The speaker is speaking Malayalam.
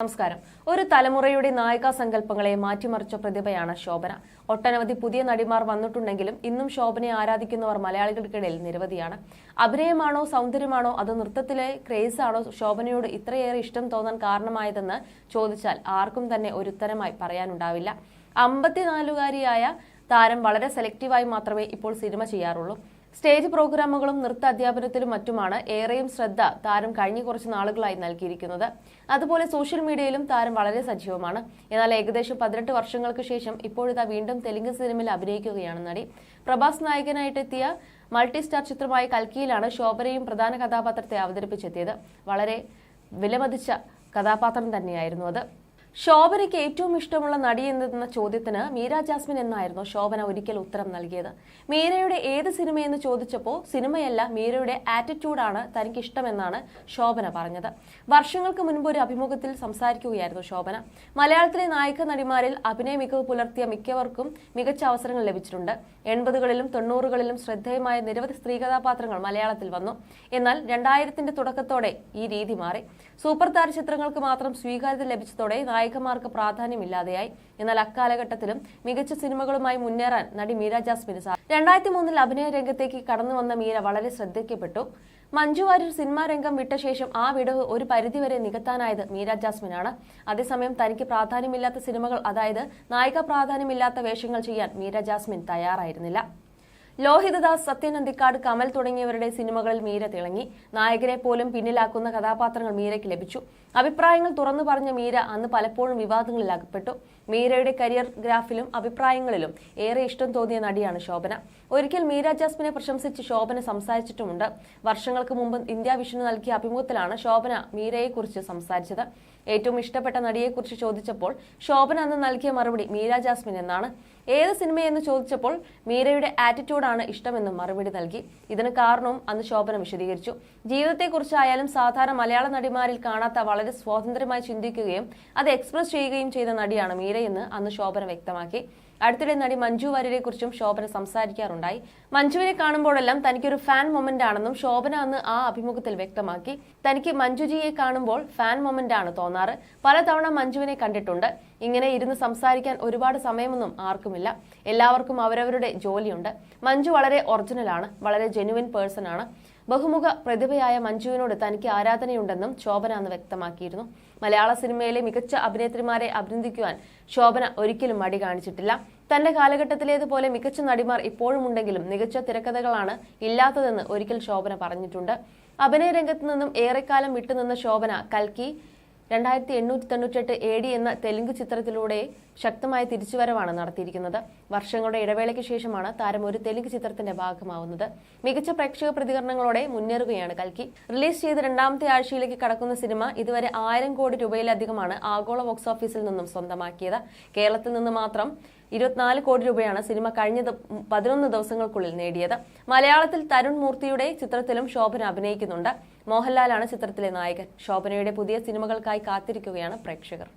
നമസ്കാരം. ഒരു തലമുറയുടെ നായികാ സങ്കല്പങ്ങളെ മാറ്റിമറിച്ച പ്രതിഭയാണ് ശോഭന. ഒട്ടനവധി പുതിയ നടിമാർ വന്നിട്ടുണ്ടെങ്കിലും ഇന്നും ശോഭനയെ ആരാധിക്കുന്നവർ മലയാളികൾക്കിടയിൽ നിരവധിയാണ്. അഭിനയമാണോ സൗന്ദര്യമാണോ അത് നൃത്തത്തിലെ ക്രേസ് ആണോ ശോഭനയോട് ഇത്രയേറെ ഇഷ്ടം തോന്നാൻ കാരണമായതെന്ന് ചോദിച്ചാൽ ആർക്കും തന്നെ ഒരു ഉത്തരമായി പറയാനുണ്ടാവില്ല. അമ്പത്തിനാലുകാരിയായ താരം വളരെ സെലക്റ്റീവായി മാത്രമേ ഇപ്പോൾ സിനിമ ചെയ്യാറുള്ളൂ. സ്റ്റേജ് പ്രോഗ്രാമുകളും നൃത്ത അധ്യാപനത്തിലും മറ്റുമാണ് ഏറെയും ശ്രദ്ധ താരം കഴിഞ്ഞ കുറച്ച് നാളുകളായി നൽകിയിരിക്കുന്നത്. അതുപോലെ സോഷ്യൽ മീഡിയയിലും താരം വളരെ സജീവമാണ്. എന്നാൽ ഏകദേശം പതിനെട്ട് വർഷങ്ങൾക്ക് ശേഷം ഇപ്പോഴിതാ വീണ്ടും തെലുങ്ക് സിനിമയിൽ അഭിനയിക്കുകയാണ് നടി. പ്രഭാസ് നായകനായിട്ടെത്തിയ മൾട്ടി സ്റ്റാർ ചിത്രമായ കൽക്കിയിലാണ് ശോഭനയും പ്രധാന കഥാപാത്രത്തെ അവതരിപ്പിച്ചെത്തിയത്. വളരെ വിലമതിച്ച കഥാപാത്രം തന്നെയായിരുന്നു അത്. ശോഭനയ്ക്ക് ഏറ്റവും ഇഷ്ടമുള്ള നടി എന്ന ചോദ്യത്തിന് മീര ജാസ്മിൻ എന്നായിരുന്നു ശോഭന ഒരിക്കൽ ഉത്തരം നൽകിയത്. മീരയുടെ ഏത് സിനിമയെന്ന് ചോദിച്ചപ്പോൾ സിനിമയല്ല മീരയുടെ ആറ്റിറ്റ്യൂഡാണ് തനിക്ക് ഇഷ്ടമെന്നാണ് ശോഭന പറഞ്ഞത്. വർഷങ്ങൾക്ക് മുൻപ് ഒരു അഭിമുഖത്തിൽ സംസാരിക്കുകയായിരുന്നു ശോഭന. മലയാളത്തിലെ നായിക നടിമാരിൽ അഭിനയ മികവ് പുലർത്തിയ മിക്കവർക്കും മികച്ച അവസരങ്ങൾ ലഭിച്ചിട്ടുണ്ട്. എൺപതുകളിലും തൊണ്ണൂറുകളിലും ശ്രദ്ധേയമായ നിരവധി സ്ത്രീ കഥാപാത്രങ്ങൾ മലയാളത്തിൽ വന്നു. എന്നാൽ രണ്ടായിരത്തിന്റെ തുടക്കത്തോടെ ഈ രീതി മാറി. സൂപ്പർ താര ചിത്രങ്ങൾക്ക് മാത്രം സ്വീകാര്യത ലഭിച്ചതോടെ നായികമാർക്ക് പ്രാധാന്യമില്ലാതെയായി. എന്നാൽ അക്കാലഘട്ടത്തിലും മികച്ച സിനിമകളുമായി മുന്നേറാൻ നടി മീര ജാസ്മിന് സാധിച്ചു രണ്ടായിരത്തി മൂന്നിൽ അഭിനയ രംഗത്തേക്ക് കടന്നു വന്ന മീര വളരെ ശ്രദ്ധിക്കപ്പെട്ടു. മഞ്ജു വാര്യർ സിനിമാ രംഗം വിട്ട ശേഷം ആ വിടവ് ഒരു പരിധിവരെ നികത്താനായത് മീര ജാസ്മിനാണ്. അതേസമയം തനിക്ക് പ്രാധാന്യമില്ലാത്ത സിനിമകൾ അതായത് നായിക പ്രാധാന്യമില്ലാത്ത വേഷങ്ങൾ ചെയ്യാൻ മീര ജാസ്മിൻ തയ്യാറായിരുന്നില്ല. ലോഹിതദാസ് സത്യൻ അന്തിക്കാട് കമൽ തുടങ്ങിയവരുടെ സിനിമകളിൽ മീര തിളങ്ങി. നായകരെ പോലും പിന്നിലാക്കുന്ന കഥാപാത്രങ്ങൾ മീരയ്ക്ക് ലഭിച്ചു. അഭിപ്രായങ്ങൾ തുറന്നു പറഞ്ഞ മീര അന്ന് പലപ്പോഴും വിവാദങ്ങളിൽ അകപ്പെട്ടു. മീരയുടെ കരിയർ ഗ്രാഫിലും അഭിപ്രായങ്ങളിലും ഏറെ ഇഷ്ടം തോന്നിയ നടിയാണ് ശോഭന. ഒരിക്കൽ മീര ജാസ്മിനെ പ്രശംസിച്ച് ശോഭന സംസാരിച്ചിട്ടുമുണ്ട്. വർഷങ്ങൾക്ക് മുമ്പ് ഇന്ത്യ വിഷന് നൽകിയ അഭിമുഖത്തിലാണ് ശോഭന മീരയെക്കുറിച്ച് സംസാരിച്ചത്. ഏറ്റവും ഇഷ്ടപ്പെട്ട നടിയെക്കുറിച്ച് ചോദിച്ചപ്പോൾ ശോഭന അന്ന് നൽകിയ മറുപടി മീര ജാസ്മിൻ എന്നാണ് ഏത് സിനിമയെന്ന് ചോദിച്ചപ്പോൾ മീരയുടെ ആറ്റിറ്റ്യൂഡാണ് ഇഷ്ടമെന്നും മറുപടി നൽകി. ഇതിന് കാരണവും അന്ന് ശോഭന വിശദീകരിച്ചു. ജീവിതത്തെക്കുറിച്ചായാലും സാധാരണ മലയാള നടിമാരിൽ കാണാത്ത വളരെ സ്വാതന്ത്ര്യമായി ചിന്തിക്കുകയും അത് എക്സ്പ്രസ് ചെയ്യുകയും ചെയ്ത നടിയാണ് മീരയെന്ന് അന്ന് ശോഭന വ്യക്തമാക്കി. അടുത്തിടെ നടി മഞ്ജു വാര്യരെ കുറിച്ചും ശോഭന സംസാരിക്കാറുണ്ടായി. മഞ്ജുവിനെ കാണുമ്പോഴെല്ലാം തനിക്കൊരു ഫാൻ മൊമെന്റ് ആണെന്നും ശോഭന അന്ന് ആ അഭിമുഖത്തിൽ വ്യക്തമാക്കി. തനിക്ക് മഞ്ജുജിയെ കാണുമ്പോൾ ഫാൻ മൊമെന്റ് ആണ് തോന്നാറ്. പലതവണ മഞ്ജുവിനെ കണ്ടിട്ടുണ്ട്. ഇങ്ങനെ ഇരുന്ന് സംസാരിക്കാൻ ഒരുപാട് സമയമൊന്നും ആർക്കുമില്ല. എല്ലാവർക്കും അവരവരുടെ ജോലിയുണ്ട്. മഞ്ജു വളരെ ഒറിജിനൽ ആണ്. വളരെ ജെനുവിൻ പേഴ്സൺ ആണ്. ബഹുമുഖ പ്രതിഭയായ മഞ്ജുവിനോട് തനിക്ക് ആരാധനയുണ്ടെന്നും ശോഭന അന്ന് വ്യക്തമാക്കിയിരുന്നു. മലയാള സിനിമയിലെ മികച്ച അഭിനേത്രിമാരെ അഭിനന്ദിക്കുവാൻ ശോഭന ഒരിക്കലും മടി കാണിച്ചിട്ടില്ല. തന്റെ കാലഘട്ടത്തിലേതുപോലെ മികച്ച നടിമാർ ഇപ്പോഴും ഉണ്ടെങ്കിലും മികച്ച തിരക്കഥകളാണ് ഇല്ലാത്തതെന്ന് ഒരിക്കൽ ശോഭന പറഞ്ഞിട്ടുണ്ട്. അഭിനയ രംഗത്ത് നിന്നും ഏറെക്കാലം വിട്ടുനിന്ന ശോഭന കൽക്കി രണ്ടായിരത്തി എണ്ണൂറ്റി തൊണ്ണൂറ്റെട്ട് എ ഡി എന്ന തെലുങ്ക് ചിത്രത്തിലൂടെ ശക്തമായ തിരിച്ചുവരവാണ് നടത്തിയിരിക്കുന്നത്. വർഷങ്ങളുടെ ഇടവേളയ്ക്ക് ശേഷമാണ് താരം ഒരു തെലുങ്ക് ചിത്രത്തിന്റെ ഭാഗമാവുന്നത്. മികച്ച പ്രേക്ഷക പ്രതികരണങ്ങളോടെ മുന്നേറുകയാണ് കൽക്കി. റിലീസ് ചെയ്ത് രണ്ടാമത്തെ ആഴ്ചയിലേക്ക് കടക്കുന്ന സിനിമ ഇതുവരെ ആയിരം കോടി രൂപയിലധികമാണ് ആഗോള ബോക്സ് ഓഫീസിൽ നിന്നും സ്വന്തമാക്കിയത്. കേരളത്തിൽ നിന്ന് മാത്രം ഇരുപത്തിനാല് കോടി രൂപയാണ് സിനിമ കഴിഞ്ഞ പതിനൊന്ന് ദിവസങ്ങൾക്കുള്ളിൽ നേടിയത്. മലയാളത്തിൽ തരുൺ മൂർത്തിയുടെ ചിത്രത്തിലും ശോഭന അഭിനയിക്കുന്നുണ്ട്. മോഹൻലാലാണ് ചിത്രത്തിലെ നായകൻ. ശോഭനയുടെ പുതിയ സിനിമകൾക്കായി കാത്തിരിക്കുകയാണ് പ്രേക്ഷകർ.